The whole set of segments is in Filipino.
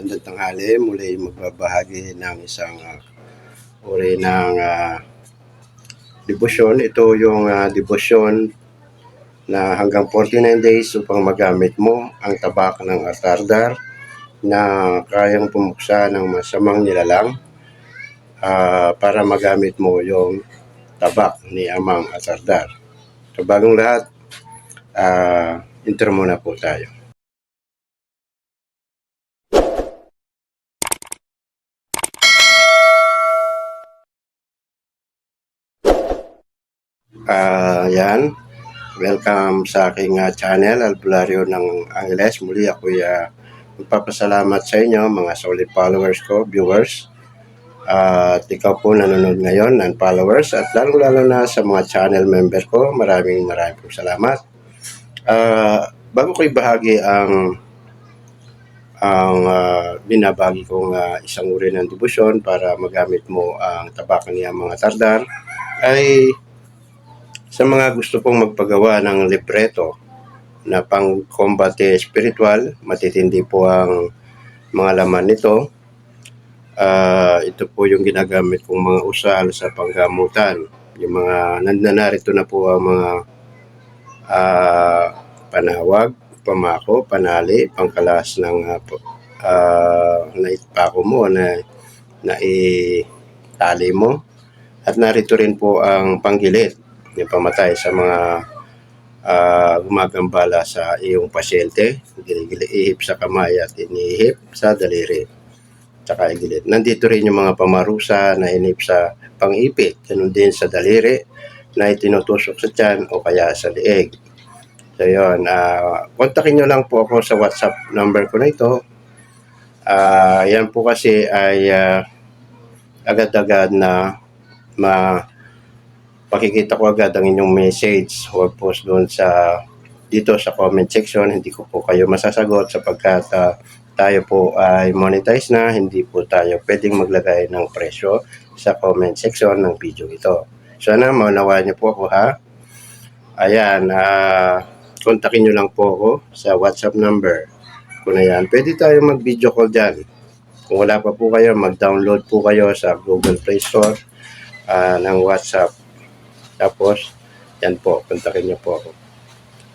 magandang tanghali. Muli magbabahagi ng isang uh, uri ng uh, debosyon. Ito yung uh, debosyon na hanggang 49 days upang magamit mo ang tabak ng atardar na kayang pumuksa ng masamang nilalang uh, para magamit mo yung tabak ni Amang Atardar. So bagong lahat, uh, intro muna po tayo. Ah, yan. Welcome sa aking uh, channel, Albularyo ng Angeles. Muli ako uh, magpapasalamat sa inyo, mga solid followers ko, viewers. Uh, at ikaw po nanonood ngayon ng followers at lalo-lalo na sa mga channel member ko, maraming maraming po salamat. Uh, bago ko ibahagi ang ang uh, binabagi kong uh, isang uri ng debosyon para magamit mo ang tabakan niya mga tardar ay sa mga gusto pong magpagawa ng libreto na pang kombate spiritual, matitindi po ang mga laman nito. Uh, ito po yung ginagamit kong mga usal sa panggamutan. Yung mga nananarito na po ang mga uh, panawag, pamako, panali, pangkalas ng uh, uh, naitpako mo na naitali mo. At narito rin po ang panggilit yung pamatay sa mga uh, gumagambala sa iyong pasyente, ihip sa kamay at inihip sa daliri. Tsaka igilid. Nandito rin yung mga pamarusa na inip sa pangipit, ganun din sa daliri na itinutusok sa tiyan o kaya sa lieg. So yun, uh, kontakin nyo lang po ako sa WhatsApp number ko na ito. Uh, yan po kasi ay uh, agad-agad na ma pakikita ko agad ang inyong message. Huwag po doon sa dito sa comment section. Hindi ko po kayo masasagot sapagkat uh, tayo po ay monetize na. Hindi po tayo pwedeng maglagay ng presyo sa comment section ng video ito. Sana maunawaan niyo po ako ha. Ayan, uh, kontakin nyo lang po ako sa WhatsApp number ko na yan. Pwede tayo mag-video call dyan. Kung wala pa po kayo, mag-download po kayo sa Google Play Store uh, ng WhatsApp tapos, yan po, kontakin niyo po ako.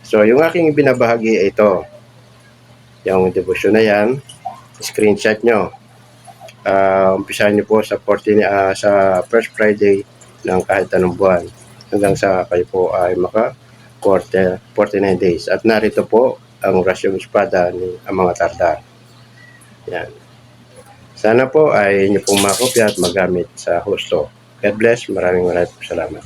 So, yung aking binabahagi ay ito. Yung devotion na yan, screenshot nyo. Uh, umpisahan nyo po sa 14, uh, sa first Friday ng kahit anong buwan hanggang sa kayo po ay maka 40, 49 days. At narito po ang rasyong espada ni ang mga. Yan. Sana po ay inyo pong makopya at magamit sa husto. God bless. Maraming maraming salamat.